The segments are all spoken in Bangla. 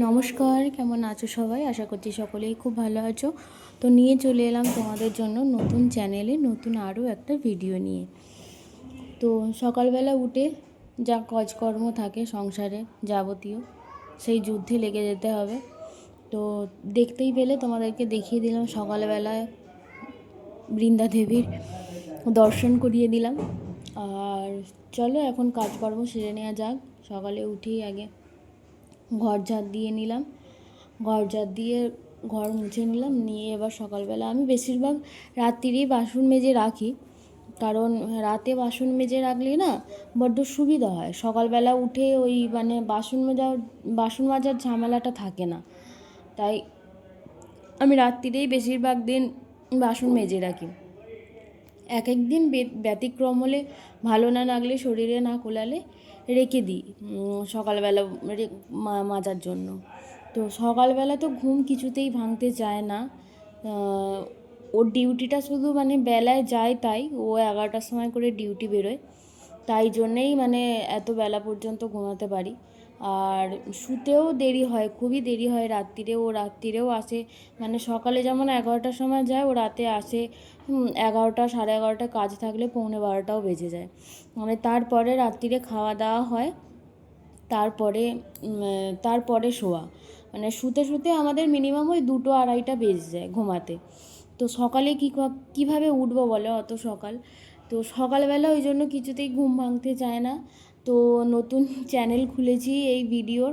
নমস্কার, কেমন আছো সবাই? আশা করছি সকলেই খুব ভালো আছো। তো নিয়ে চলে এলাম তোমাদের জন্য নতুন চ্যানেলে, নতুন আরও একটা ভিডিও নিয়ে। তো সকালবেলা উঠে যা কাজকর্ম থাকে সংসারে যাবতীয়, সেই যুদ্ধে লেগে যেতে হবে। তো দেখতেই পেলে, তোমাদেরকে দেখিয়ে দিলাম, সকালবেলায় বৃন্দা দেবীর দর্শন করিয়ে দিলাম। আর চলো এখন কাজকর্ম সেরে নেওয়া যাক। সকালে উঠেই আগে ঘর ঝাড় দিয়ে নিলাম। ঘর ঝাড় দিয়ে ঘর মুছে নিলাম। নিয়ে এবার সকালবেলা আমি বেশিরভাগ রাত্রিরেই বাসন মেজে রাখি। কারণ রাতে বাসন মেজে রাখলে না বড্ড সুবিধা হয়। সকালবেলা উঠে ওই মানে বাসন মাজা, বাসন মাজার ঝামেলাটা থাকে না। তাই আমি রাত্রিরেই বেশিরভাগ দিন বাসন মেজে রাখি। এক এক দিন ব্যতিক্রম হলে ভালো না লাগলে শরীরে না কোলালে রেখে দিই সকালবেলা মাজার জন্য। তো সকালবেলা তো ঘুম কিছুতেই ভাঙতে চায় না। ওর ডিউটিটা শুধু মানে বেলায় যায় তাই, ও এগারোটার সময় করে ডিউটি বেরোয়। তাই জন্যেই মানে এত বেলা পর্যন্ত ঘুমাতে পারি। আর শুতেও দেরি হয়, খুবই দেরি হয় রাত্রিরে। ও রাত্রিরেও আসে মানে সকালে যেমন এগারোটার সময় যায়, ও রাতে আসে। এগারোটা, সাড়ে এগারোটা কাজ থাকলে পৌনে বারোটাও বেজে যায়। মানে তারপরে রাত্রিরে খাওয়া দাওয়া হয়, তারপরে তারপরে শোয়া। মানে শুতে শুতে আমাদের মিনিমাম ওই দুটো আড়াইটা বেজে যায় ঘুমাতে। তো সকালে কী, কীভাবে উঠবো বলো অত সকাল? তো সকালবেলা ওই জন্য কিছুতেই ঘুম ভাঙতে চায় না। তো নতুন চ্যানেল খুলেছি এই ভিডিওর।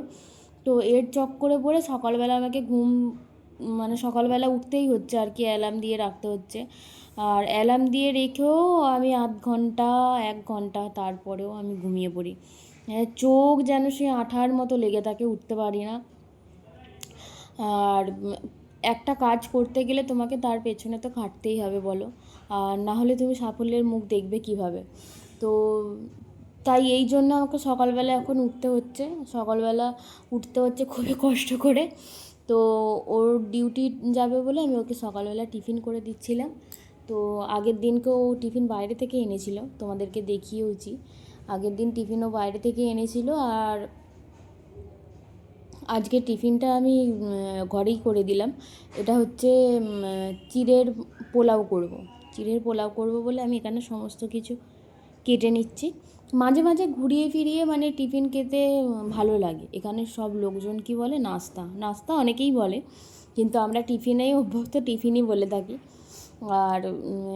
তো এর চক্করে পড়ে সকালবেলা আমাকে ঘুম মানে সকালবেলা উঠতেই হচ্ছে আর কি অ্যালার্ম দিয়ে রাখতে হচ্ছে। আর অ্যালার্ম দিয়ে রেখেও আমি আধ ঘণ্টা, এক ঘণ্টা তারপরেও আমি ঘুমিয়ে পড়ি। মানে চোখ যেন সে আঠার মতো লেগে থাকে, উঠতে পারি না। আর একটা কাজ করতে গেলে তোমাকে তার পেছনে তো খাটতেই হবে, বলো। আর না হলে তুমি সাফল্যের মুখ দেখবে কীভাবে। তো তাই এই জন্য আমাকে সকালবেলা এখন উঠতে হচ্ছে। সকালবেলা উঠতে হচ্ছে খুবই কষ্ট করে। তো ওর ডিউটি যাবে বলে আমি ওকে সকালবেলা টিফিন করে দিচ্ছিলাম। তো আগের দিনকে ও টিফিন বাইরে থেকে এনেছিল, তোমাদেরকে দেখিয়েওছি আগের দিন টিফিনও বাইরে থেকে এনেছিল আর আজকে টিফিনটা আমি ঘরেই করে দিলাম। এটা হচ্ছে চিড়ের পোলাও করব। চিড়ের পোলাও করব বলে আমি এখানে সমস্ত কিছু কেটে নিচ্ছি। মাঝে মাঝে ঘুরিয়ে ফিরিয়ে মানে টিফিন খেতে ভালো লাগে। এখানে সব লোকজন কি বলে? নাস্তা। নাস্তা অনেকেই বলে, কিন্তু আমরা টিফিনেই অভ্যস্ত, টিফিনই বলে থাকি। আর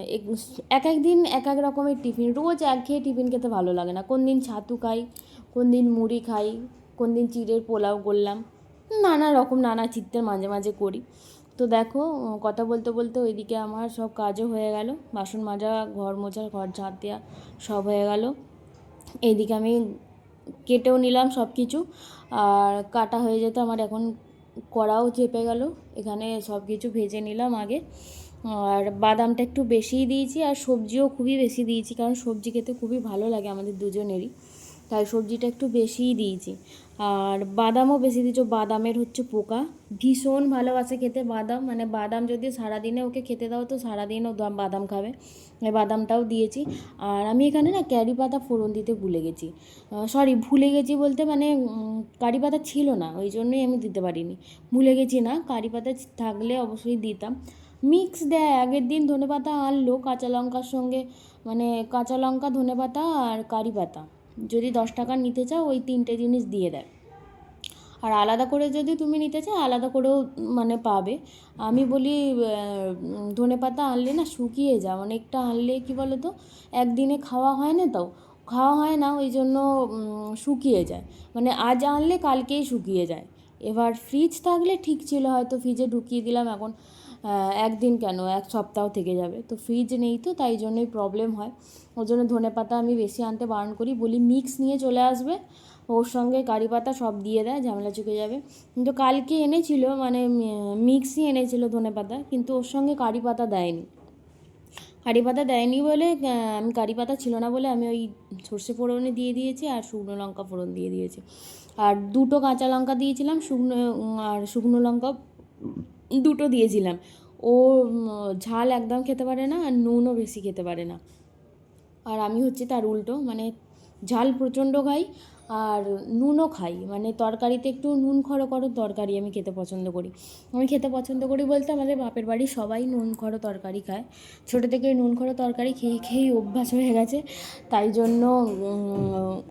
এক- এক এক দিন এক এক রকমের টিফিন। রোজ একঘেয়ে টিফিন খেতে ভালো লাগে না। কোন দিন ছাতু খাই, কোন দিন মুড়ি খাই, কোন দিন চিড়ের পোলাও করলাম, নানা রকম, নানা চিত্তের মাঝে মাঝে করি। তো দেখো কথা বলতে বলতে ওইদিকে আমার সব কাজও হয়ে গেল। বাসন মাজা, ঘর মোছা, ঘর ঝাঁট দেওয়া সব হয়ে গেল। এইদিকে আমি কেটেও নিলাম সব কিছু। আর কাটা হয়ে যেত আমার এখন কড়াও চেপে গেল। এখানে সব কিছু ভেজে নিলাম আগে। আর বাদামটা একটু বেশিই দিয়েছি আর সবজিও খুবই বেশি দিয়েছি, কারণ সবজি খেতে খুবই ভালো লাগে আমাদের দুজনেরই। তাই সবজিটা একটু বেশিই দিয়েছি। আর বাদামও বেশি দিয়েছি, বাদামের হচ্ছে পোকা। ভীষণ ভালোবাসে খেতে বাদাম মানে বাদাম যদি সারাদিনে ওকে খেতে দাও তো সারাদিন ও বাদাম খাবে। বাদামটাও দিয়েছি। আর আমি এখানে না ক্যারি পাতা ফোড়ন দিতে ভুলে গেছি। সরি ভুলে গেছি বলতে মানে কারি পাতা ছিল না, ওই জন্যই আমি দিতে পারিনি। ভুলে গেছি না, কারি পাতা থাকলে অবশ্যই দিতাম। মিক্স দেয়, আগের দিন ধনে পাতা আনলো, কাঁচা লঙ্কার সঙ্গে মানে কাঁচা লঙ্কা ধনে পাতা আর কারি পাতা। যদি দশ টাকার নিতে চাও, ওই তিনটে জিনিস দিয়ে দেয়। আর আলাদা করে যদি তুমি নিতে চাও, আলাদা করেও মানে পাবে। আমি বলি ধনে পাতা আনলে না শুকিয়ে যায়। অনেকটা আনলে কি বলো তো একদিনে খাওয়া হয় না তো, খাওয়া হয় না, ওই জন্য শুকিয়ে যায়। মানে আজ আনলে কালকেই শুকিয়ে যায়। এবার ফ্রিজ থাকলে ঠিক ছিল, হয়তো ফ্রিজে ঢুকিয়ে দিলাম, এখন একদিন কেন? এক সপ্তাহ থেকে যাবে। তো ফ্রিজ নেই তো, তাই জন্যই প্রবলেম হয়। ওর জন্য ধনে পাতা আমি বেশি আনতে বারণ করি। বলি মিক্স নিয়ে চলে আসবে। ওর সঙ্গে কারি পাতা সব দিয়ে দেয়, ঝামেলা চুকে যাবে। কিন্তু কালকে এনেছিল মানে মিক্সই এনেছিল ধনে পাতা, কিন্তু ওর সঙ্গে কারি পাতা দেয়নি। কারি পাতা দেয়নি বলে আমি কারি পাতা ছিল না বলে আমি ওই সর্ষে ফোড়নে দিয়ে দিয়েছি আর শুকনো লঙ্কা ফোড়ন দিয়ে দিয়েছি। আর দুটো কাঁচা লঙ্কা দিয়েছিলাম, শুকনো আর শুকনো লঙ্কা দুটো দিয়েছিলাম। ও ঝাল একদম খেতে পারে না আর নুনও বেশি খেতে পারে না। আর আমি হচ্ছে তার উল্টো মানে ঝাল প্রচণ্ড খাই আর নুনও খাই। মানে তরকারিতে একটু নুন খড়ো খড়ো তরকারি আমি খেতে পছন্দ করি। আমি খেতে পছন্দ করি বলতে আমাদের বাপের বাড়ি সবাই নুন খড়ো তরকারি খায়। ছোটো থেকে নুন খড়ো তরকারি খেয়ে খেয়েই অভ্যাস হয়ে গেছে। তাই জন্য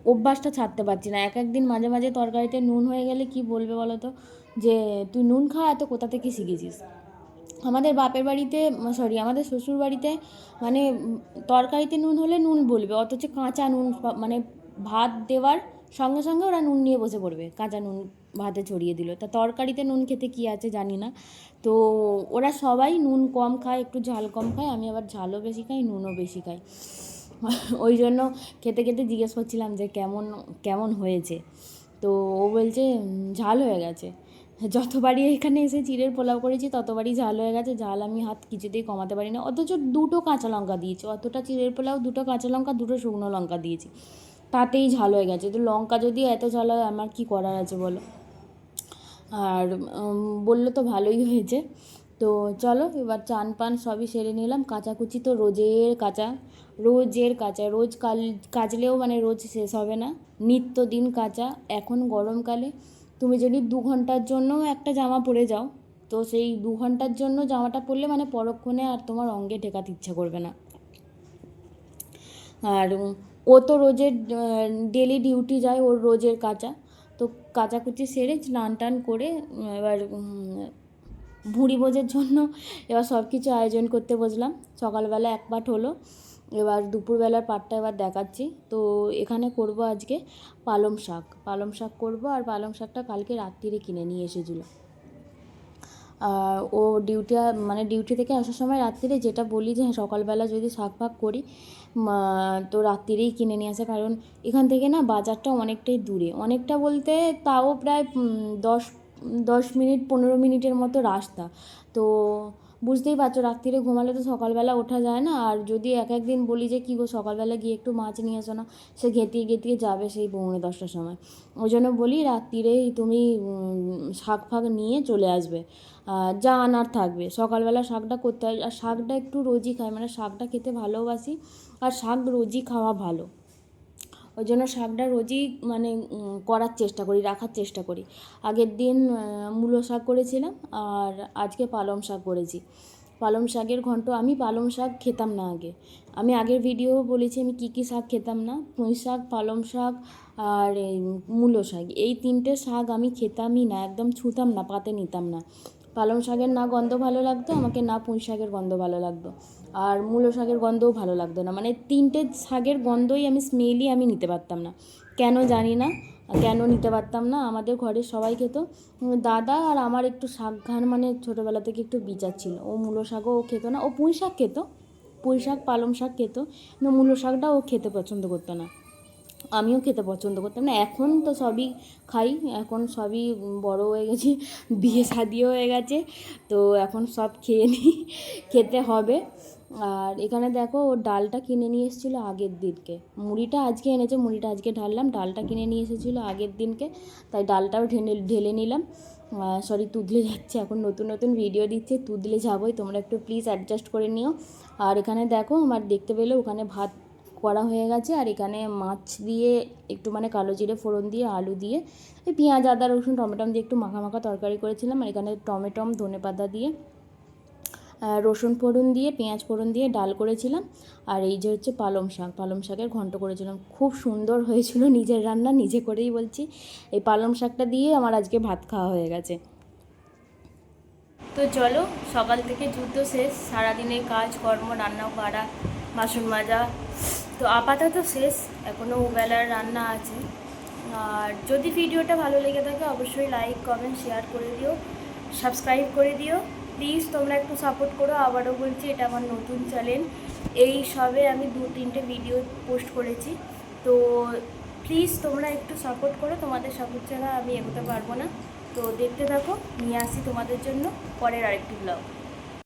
অভ্যাসটা ছাড়তে পারছি না। এক একদিন মাঝে মাঝে তরকারিতে নুন হয়ে গেলে কি বলবে বলো তো? যে, তুই নুন খাওয়া এত কোথা থেকে শিখেছিস? আমাদের বাপের বাড়িতে, সরি, আমাদের শ্বশুর বাড়িতে মানে তরকারিতে নুন হলে নুন বলবে। অথচ কাঁচা নুন মানে ভাত দেওয়ার সঙ্গে সঙ্গে ওরা নুন নিয়ে বসে পড়বে। কাঁচা নুন ভাতে ছড়িয়ে দিল। তা তরকারিতে নুন খেতে কী আছে জানি না। তো ওরা সবাই নুন কম খায়, একটু ঝাল কম খায়, আমি আবার ঝালও বেশি খাই, নুনও বেশি খাই। ওই জন্য খেতে খেতে জিজ্ঞেস করছিলাম যে কেমন কেমন হয়েছে? তো ও বলছে, ঝাল হয়ে গেছে। যতবারই এখানে এসে চিড়ের পোলাও করেছি, ততবারই ঝাল হয়ে গেছে। ঝাল আমি হাত কিছুতেই কমাতে পারি না। অথচ দুটো কাঁচা লঙ্কা দিয়েছি। অতটা চিড়ের পোলাও, দুটো কাঁচা লঙ্কা, দুটো শুকনো লঙ্কা দিয়েছি। তাতেই ঝাল হয়ে গেছে। তো লঙ্কা যদি এত ঝাল হয়, আমার কি করার আছে বলো? আর বলল তো ভালোই হয়েছে। তো চলো, এবার চান পান সবই সেরে নিলাম। কাচাকুচি তো রোজের কাঁচা রোজের কাঁচা। রোজ কাল, কাচলেও মানে রোজ শেষ হবে না। নিত্য দিন কাঁচা, এখন গরমকালে। তুমি যদি দু ঘণ্টার জন্য একটা জামা পরে যাও, তো সেই দু ঘণ্টার জন্য জামাটা পরলে মানে পরক্ষণে আর তোমার অঙ্গে ঠেকাতে ইচ্ছা করবে না। আর ও তো রোজের ডেলি ডিউটি যায় ওর রোজের কাঁচা। তো কাচাকুচি সেরে স্নান টান করে এবার ভুঁড়ি ভোজের জন্য এবার সব কিছু আয়োজন করতে বসলাম। সকালবেলা এক পাট হলো, এবার দুপুরবেলার পাটটা এবার দেখাচ্ছি। তো এখানে করব আজকে পালং শাক। পালং শাক করব আর পালং শাকটা কালকে রাত্রিরে কিনে নিয়ে এসেছিল। আর ও ডিউটি মানে ডিউটি থেকে আসার সময় রাত্রিরে যেটা বলি যে হ্যাঁ সকালবেলা যদি শাক ফাক করি তো রাত্রিরেই কিনে নিয়ে আসে। কারণ এখান থেকে না বাজারটা অনেকটাই দূরে। অনেকটা বলতে তাও প্রায় দশ দশ মিনিট, পনেরো মিনিটের মতো রাস্তা। তো বুঝতেই পারছ, রাত্রিরে ঘুমালে তো সকালবেলা ওঠা যায় না। আর যদি এক একদিন বলি যে, কী গো, সকালবেলা গিয়ে একটু মাছ নিয়ে এসো না? সে ঘেটিয়ে ঘেটিয়ে যাবে সেই পৌনে দশটার সময়। ওই জন্য বলি, রাত্রিরেই তুমি শাক ফাক নিয়ে চলে আসবে। যা আনার থাকবে। সকালবেলা শাকটা করতে হয়। আর শাকটা একটু রোজই খাই। মানে শাকটা খেতে ভালোবাসি। আর শাক রোজই খাওয়া ভালো। ওই জন্য শাকটা রোজই মানে করার চেষ্টা করি, রাখার চেষ্টা করি। আগের দিন মূলো শাক করেছিলাম আর আজকে পালং শাক করেছি। পালং শাকের ঘন্ট আমি পালং শাক খেতাম না আগে। আমি আগের ভিডিও বলেছি আমি কী কী শাক খেতাম না, পুঁই শাক, পালং শাক আর মূলো শাক। এই তিনটে শাক আমি খেতামই না, একদম ছুতাম না, পাতে নিতাম না। পালং শাকের না গন্ধ ভালো লাগতো, আমাকে না পুঁই শাকের গন্ধ ভালো লাগতো। আর মূলো শাকের গন্ধও ভালো লাগতো না। মানে তিনটে শাকের গন্ধই আমি স্মেলই আমি নিতে পারতাম না। কেন জানি না, কেন নিতে পারতাম না, আমাদের ঘরের সবাই খেত। দাদা আর আমার একটু শাক ঘান মানে ছোটোবেলা থেকে একটু বিচার ছিল। ও মূলো শাকও ও খেত না, ও পুঁই শাক খেত। পুঁই শাক, পালং শাক খেত। মূলো শাকটা ও খেতে পছন্দ করতো না। আমিও খেতে পছন্দ করতাম না, এখন তো সবই খাই, এখন সবই বড় হয়ে গেছি, বিয়ে শাদিও হয়ে গেছে, তো এখন সব খেয়ে নিই, খেতে হবে। আর এখানে দেখো ও ডালটা কিনে নিয়ে এসেছিল আগের দিনকে, মুড়িটা আজকে এনেছে, মুড়িটা আজকে ঢাললাম, ডালটা কিনে নিয়ে এসেছিল আগের দিনকে, তাই ডালটাও ঢেলে ঢেলে নিলাম। সরি তুদলে যাচ্ছে, এখন নতুন নতুন ভিডিও দিচ্ছে তুদলে যাবোই, তোমরা একটু প্লিজ অ্যাডজাস্ট করে নিও। আর এখানে দেখো আমার দেখতে পেলে ওখানে ভাত করা হয়ে গেছে আর এখানে মাছ দিয়ে একটু মানে কালো জিরে ফোড়ন দিয়ে, আলু দিয়ে, এই পেঁয়াজ, আদা, রসুন টমেটম দিয়ে একটু মাখা মাখা তরকারি করেছিলাম আর এখানে টমেটম ধনে পাতা দিয়ে রসুন ফোড়ন দিয়ে, পেঁয়াজ ফোড়ন দিয়ে ডাল করেছিলাম। আর এই যে হচ্ছে পালং শাক, পালং শাকের ঘন্ট করেছিলাম। খুব সুন্দর হয়েছিল নিজের রান্না, নিজে করেই বলছি। এই পালং শাকটা দিয়ে আমার আজকে ভাত খাওয়া হয়ে গেছে। তো চলো, সকাল থেকে যুদ্ধ শেষ। সারাদিনের কাজ কর্ম রান্না করা বাসন মাজা তো আপাতত শেষ এখনও ওবেলার রান্না আছে। আর যদি ভিডিওটা ভালো লেগে থাকে, অবশ্যই লাইক কমেন্ট শেয়ার করে দিও সাবস্ক্রাইব করে দিও। প্লিজ তোমরা একটু সাপোর্ট করো, আবারও বলছি, এটা আমার নতুন চ্যানেল এই সবে আমি দু তিনটে ভিডিও পোস্ট করেছি। তো প্লিজ তোমরা একটু সাপোর্ট করো, তোমাদের সাপোর্ট ছাড়া আমি এগোতে পারব না। তো দেখতে থাকো, নিয়ে আসি তোমাদের জন্য পরের আরেকটি ব্লগ